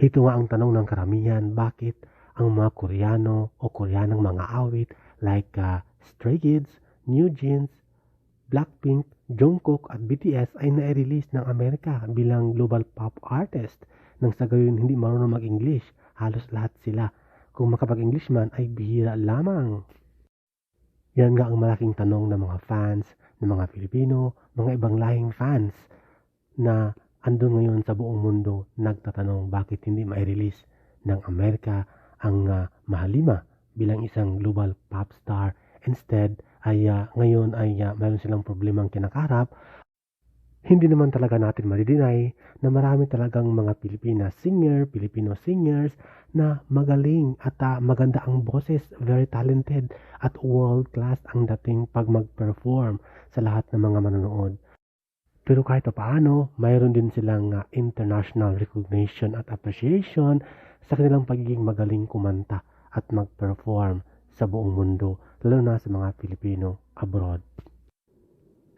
Ito nga ang tanong ng karamihan, bakit ang mga Koreano o Koreanang mga awit like uh, Stray Kids, New Jeans, Blackpink, Jungkook at BTS ay na-release ng Amerika bilang global pop artist nang sa gayon hindi marunong mag-English. Halos lahat sila. Kung makapag-English man ay bihira lamang. Yan nga ang malaking tanong ng mga fans ng mga Pilipino, mga ibang lahing fans na andun ngayon sa buong mundo nagtatanong bakit hindi mai-release ng Amerika ang uh, Mahalima bilang isang global pop star. Instead, ay uh, ngayon ay uh, mayroon silang problemang kinakaharap. Hindi naman talaga natin maridinay na marami talagang mga Pilipina singer, Filipino singers na magaling at uh, maganda ang boses, very talented at world class ang dating pag mag-perform sa lahat ng mga manonood. Pero kahit pa paano, mayroon din silang uh, international recognition at appreciation sa kanilang pagiging magaling kumanta at mag-perform sa buong mundo, lalo na sa mga Pilipino abroad.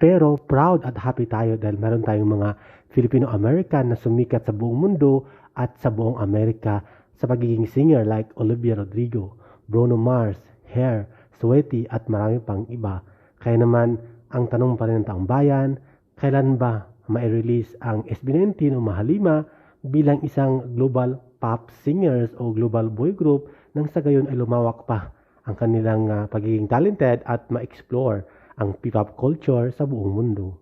Pero proud at happy tayo dahil meron tayong mga Filipino-American na sumikat sa buong mundo at sa buong Amerika sa pagiging singer like Olivia Rodrigo, Bruno Mars, Hair, Sweaty at marami pang iba. Kaya naman, ang tanong pa rin ng taong bayan, kailan ba mai-release ang SB19 o Mahalima bilang isang global pop singers o global boy group nang sa gayon ay lumawak pa ang kanilang uh, pagiging talented at ma-explore ang P-pop culture sa buong mundo.